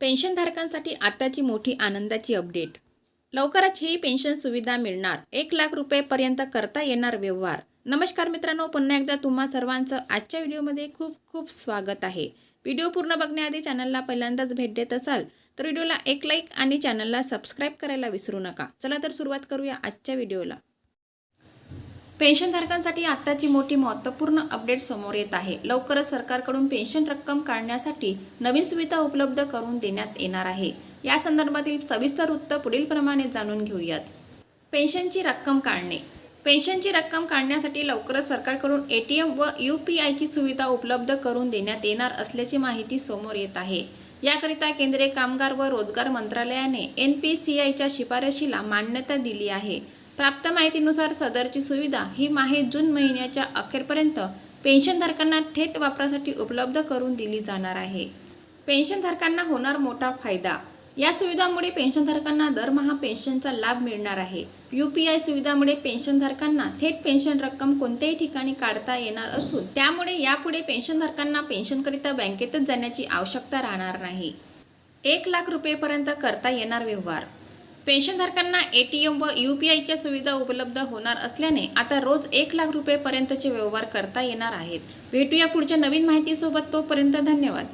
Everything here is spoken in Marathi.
पेन्शनधारकांसाठी आताची मोठी आनंदाची अपडेट. लवकरच ही पेन्शन सुविधा मिळणार. एक लाख रुपयेपर्यंत करता येणार व्यवहार. नमस्कार मित्रांनो पुन्हा एकदा तुम्हा सर्वांचं आजच्या व्हिडिओमध्ये खूप खूप स्वागत आहे. व्हिडिओ पूर्ण बघण्याआधी चॅनलला पहिल्यांदाच भेट देत असाल तर व्हिडिओला एक लाईक आणि चॅनलला सबस्क्राईब करायला विसरू नका. चला तर सुरुवात करूया आजच्या व्हिडिओला. पेन्शनधारकांसाठी आत्ताची मोठी महत्त्वपूर्ण अपडेट समोर येत आहे. लवकरच सरकारकडून पेन्शन रक्कम काढण्यासाठी नवीन सुविधा उपलब्ध करून देण्यात येणार आहे. या संदर्भातील सविस्तर वृत्त पुढीलप्रमाणे जाणून घेऊयात. पेन्शनची रक्कम काढणे. पेन्शनची रक्कम काढण्यासाठी लवकरच सरकारकडून ए टी एम व यू पी आयची सुविधा उपलब्ध करून देण्यात येणार असल्याची माहिती समोर येत आहे. याकरिता केंद्रीय कामगार व रोजगार मंत्रालयाने एन पी सी आयच्या शिफारशीला मान्यता दिली आहे. प्राप्त माहितीनुसार सदरची सुविधा ही माहे जून महिन्याच्या अखेरपर्यंत पेन्शनधारकांना थेट वापरासाठी उपलब्ध करून दिली जाणार आहे. पेन्शनधारकांना होणार मोठा फायदा. या सुविधामुळे पेन्शनधारकांना दरमहा पेन्शनचा लाभ मिळणार आहे. यू पी आय सुविधामुळे पेन्शनधारकांना थेट पेन्शन रक्कम कोणत्याही ठिकाणी काढता येणार असून त्यामुळे यापुढे पेन्शनधारकांना पेन्शनकरिता बँकेतच जाण्याची आवश्यकता राहणार नाही. एक लाख रुपयेपर्यंत करता येणार व्यवहार. पेन्शनधारकांना ए टी एम व यू पी आयच्या सुविधा उपलब्ध होणार असल्याने आता रोज एक लाख रुपयेपर्यंतचे व्यवहार करता येणार आहेत. भेटूया पुढच्या नवीन माहितीसोबत तोपर्यंत धन्यवाद.